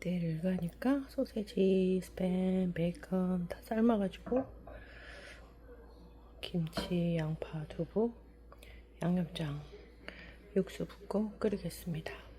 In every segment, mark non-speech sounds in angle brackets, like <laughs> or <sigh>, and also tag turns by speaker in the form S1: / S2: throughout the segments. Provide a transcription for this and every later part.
S1: 내일 가니까 소세지, 스팸, 베이컨 다 삶아가지고 김치, 양파, 두부, 양념장, 육수 붓고 끓이겠습니다.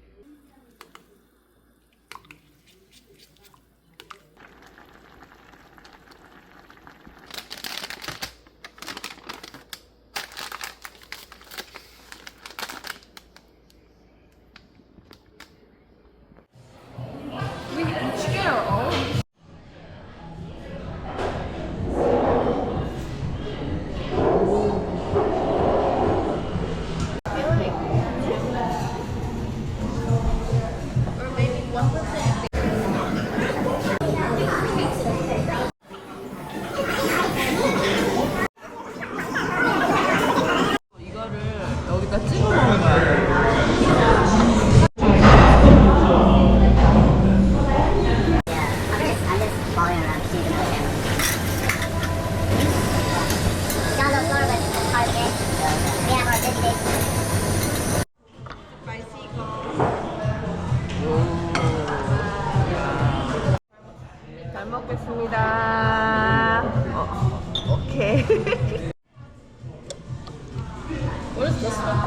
S2: What is this one?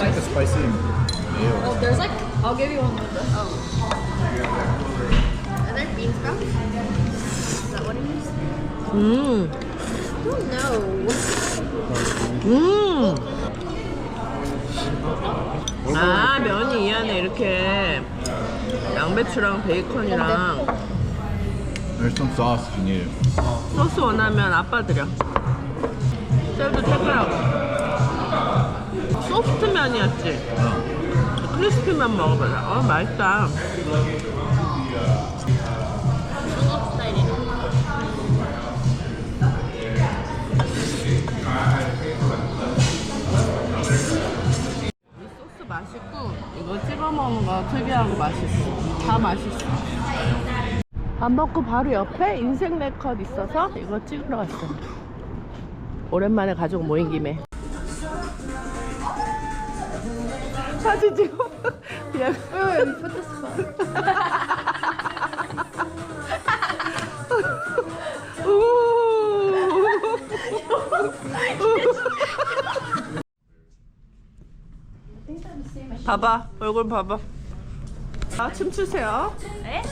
S3: Take the spicy mayo.
S2: Oh, there's like, I'll give you one with this. Oh. Are there bean sprouts? Is that what it is?
S1: 음,
S2: I don't know.
S1: 음. 아, 면이 이 안에 이렇게 양배추랑 베이컨이랑
S3: There's some sauce if you need it.
S1: 소스 원하면 아빠 드려. 셀도 택하라고. 소프트 면이었지? 크리스피 면 먹어보자. 어, 맛있다. 이 소스 맛있고 이거 찍어 먹는 거 특이하고 맛있어. 다 맛있어. 밥 먹고 바로 옆에 인생 네컷 있어서 이거 찍으러 왔어. 오랜만에 가족 모인 김에. 사진 찍어. 그냥. 봐봐 얼굴 봐봐 아 춤추세요
S2: 네?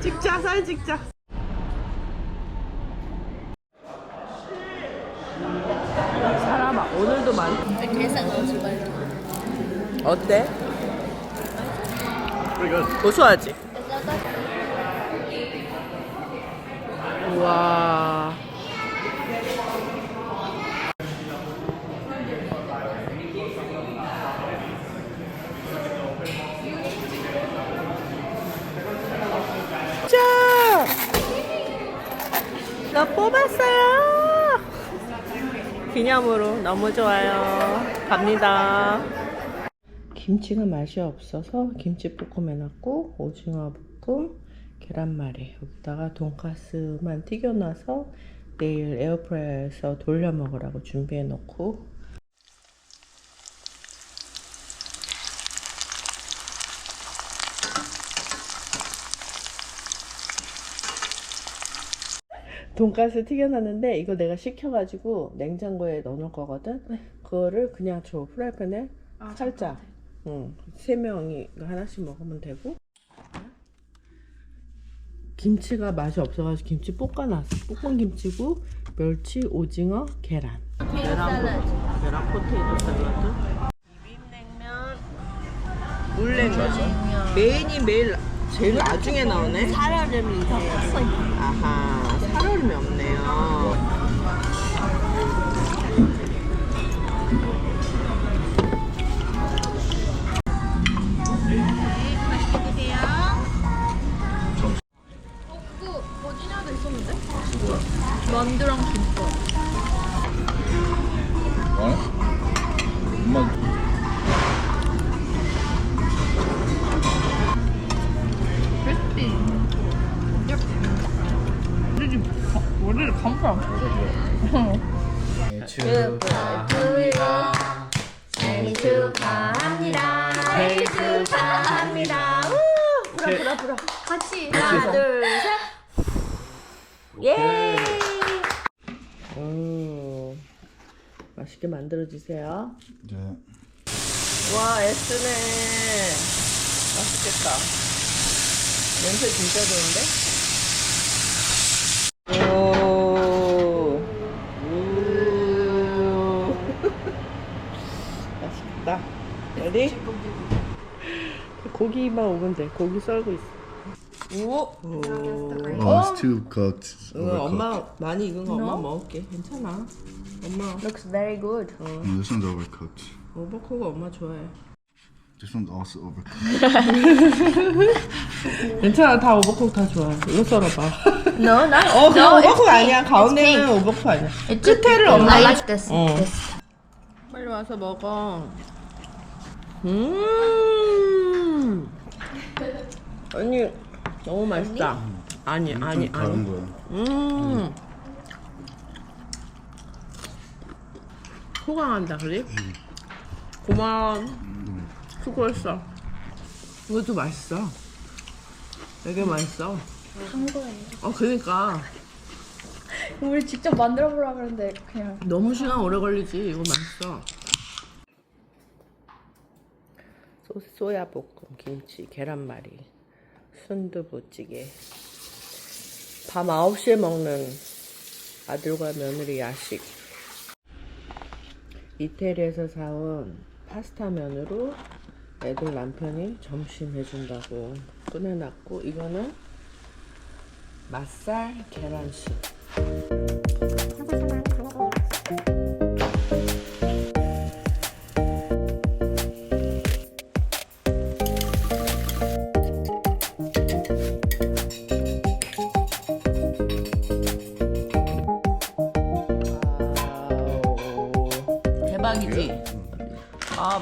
S1: 찍자 사진 찍자 사람아 오늘도
S2: 거예요.
S1: 어때? 고소하지? 우와 자! 나 뽑았어요! 기념으로 너무 좋아요. 갑니다. 김치가 맛이 없어서 김치볶음 해놨고 오징어 볶음, 계란말이 여기다가 돈가스만 튀겨놔서 내일 에어프라이어에서 돌려 먹으라고 준비해 놓고 돈가스 튀겨놨는데 이거 내가 시켜가지고 냉장고에 넣어놓을 거거든. 그거를 그냥 줘 프라이팬에 살짝. 응. 세 명이 하나씩 먹으면 되고. 김치가 맛이 없어가지고 김치 볶아놨어. 볶은 김치고 멸치, 오징어, 계란. 계란, 포- 계란 포테이토 샐러드. 비빔냉면, 물냉면. 메인이 매일 제일 나중에 나오네.
S2: 살얼음이
S1: 아하, 살얼음이 없네요. 불어 불어 불어.
S2: 같이.
S1: 하나 둘 셋. 예. 음. 맛있게 만들어 주세요.
S3: 이제
S1: 와 애쓰네. 맛있겠다. 냄새 진짜 좋은데? 고기만 오면 돼. 고기 썰고 있어. 오. 오.
S3: Oh, it's too cooked. It's
S1: 이거
S3: overcooked.
S1: 엄마 많이 익은 거 엄마 먹을게. 괜찮아. 엄마
S2: Looks very good.
S3: No, this one's overcooked.
S1: 오버코가 엄마 좋아해.
S3: This one's also overcooked.
S1: 괜찮아, 다 오버콕 다 좋아. 이거 썰어봐.
S2: No, not.
S1: 어, 그거
S2: no, it's
S1: 아니야. 가운데는 오버콕 아니야. 끝에를
S2: I
S1: 엄마.
S2: like this.
S1: 어.
S2: this.
S1: 빨리 와서 먹어. 음. 아니, 너무 맛있다. 아니, 아니,
S3: 좀 다른
S1: 아니.
S3: 거야.
S1: 음. 호강한다, 그래? 고마워. 수고했어. 이것도 맛있어. 되게 맛있어.
S2: 한 거예요.
S1: 어, 그니까.
S2: 우리 직접 만들어 보라 그러는데 그냥
S1: 너무 시간 오래 걸리지. 이거 맛있어. 소, 소야 볶음, 김치, 계란말이, 순두부찌개. 밤 9시에 먹는 아들과 며느리 야식. 이태리에서 사온 파스타 면으로 애들 남편이 점심 해준다고 꺼내놨고 이거는 맛살 계란식.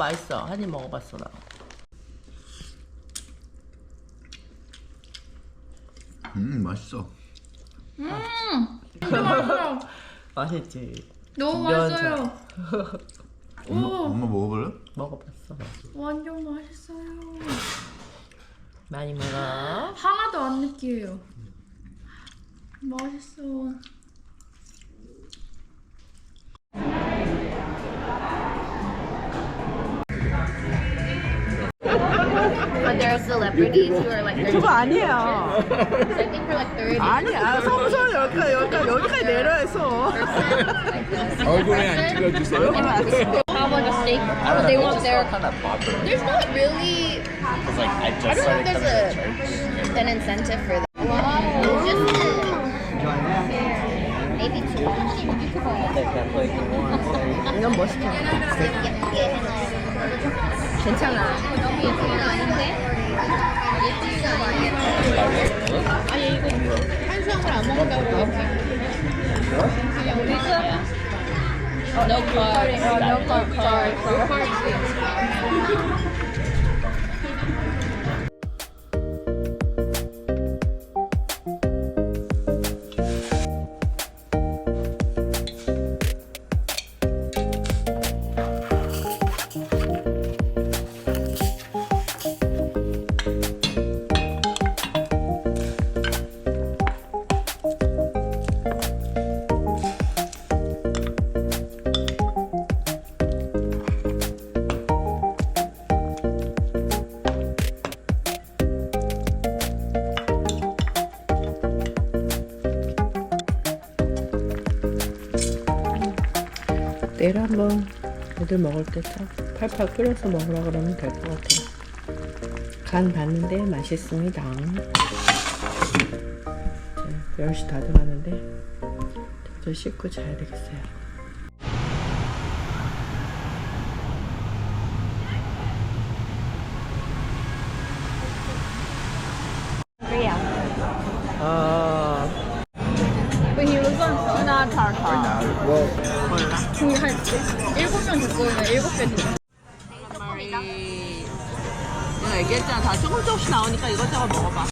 S1: 맛있어 한 입 먹어봤어 나
S3: 음, 맛있어. <laughs>
S1: 맛있지?
S2: 너무. 맛있어요. <laughs>
S3: 엄마, 엄마 먹어볼래?
S1: 먹어봤어
S2: 완전 맛있어요.
S1: 많이 먹어
S2: 하나도 안 느끼해요. 맛있어.
S4: But there are celebrities who are like,
S1: 그거 아니야
S4: I think for like 30.
S1: 아니야 서울서 여기까지 여기까지 여기까지 내려해서
S3: 얼굴에 안 찍어주세요.
S4: Have like a steak. Oh, they want their. There's not really.
S5: like I
S4: I
S5: just
S4: don't think
S5: started
S4: there's
S5: coming to church.
S4: a, an incentive for that. Wow. Just maybe two.
S1: 이건 뭐 시켜 괜찮아
S4: No carb. No carb. Sorry.
S1: 내일 한번 애들 먹을 때 참 팔팔 끓여서 먹으라 그러면 될 것 같아요. 간 봤는데 맛있습니다. 이제 10시 다 돼가는데 저 씻고 자야 되겠어요. 내가 얘기했잖아. 다 조금 조금씩 나오니까 이것저것 먹어봐.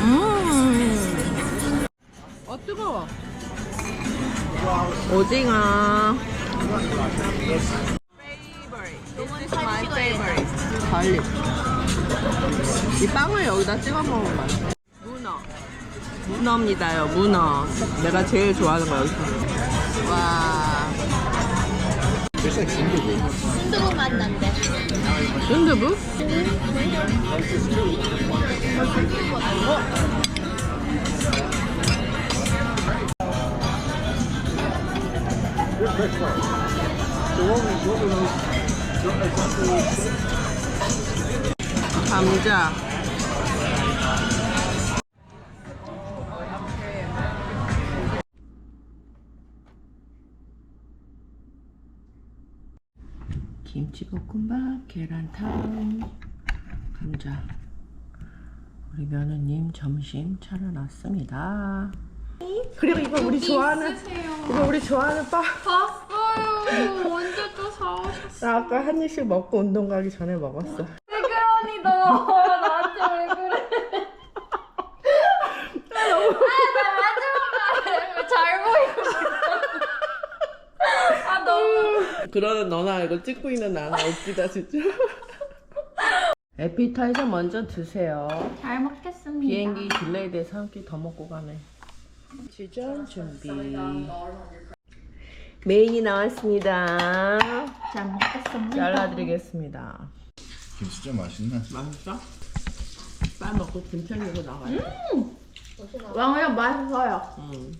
S1: 음. 어 뜨거워. 오징어. 이 빵을 여기다 찍어 먹으면 맛있어. 문어입니다요, 문어. 내가 제일 좋아하는 거 여기서. 와.
S4: 순두부 맛 난대.
S1: 순두부? 감자. 김치볶음밥, 계란탕, 감자. 우리 며느님 점심 차려놨습니다. 그리고 이거 우리 좋아하는 이거 우리 좋아하는 빵.
S2: 봤어요. 언제 또 사오셨어?
S1: 나 아까 한 입씩 먹고 운동 가기 전에 먹었어.
S2: 언니 너 나한테 왜 그래? 아, 나 마지막에 잘 보이고 싶어. 아 너무.
S1: 그러는 너나 이거 찍고 있는 나나 웃기다 진짜. <laughs> 에피타이저 먼저 드세요.
S2: 잘 먹겠습니다.
S1: 비행기 딜레이 돼서 한 끼 더 먹고 가네. 지전 준비. 메인이 나왔습니다.
S2: 잘 먹겠습니다.
S1: 잘라드리겠습니다.
S3: 김치 좀 맛있네.
S1: 맛있어? 빨 먹고 김 챙기고 나가요.
S2: 왕이야 맛있어요.
S1: 음.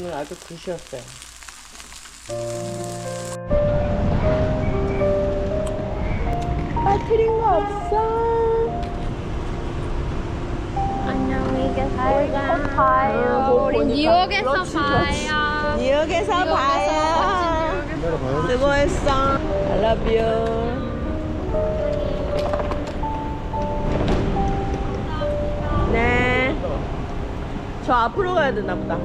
S1: 오늘 아주 굿이었어요. 빠뜨린 거 없어.
S2: 안녕히 계세요.
S1: 어,
S2: 봐요. 우리
S1: 보니까.
S2: 뉴욕에서. 봐요.
S1: 뉴욕에서 봐요. 수고했어. I love you. 네. 저 앞으로 가야 되나 보다.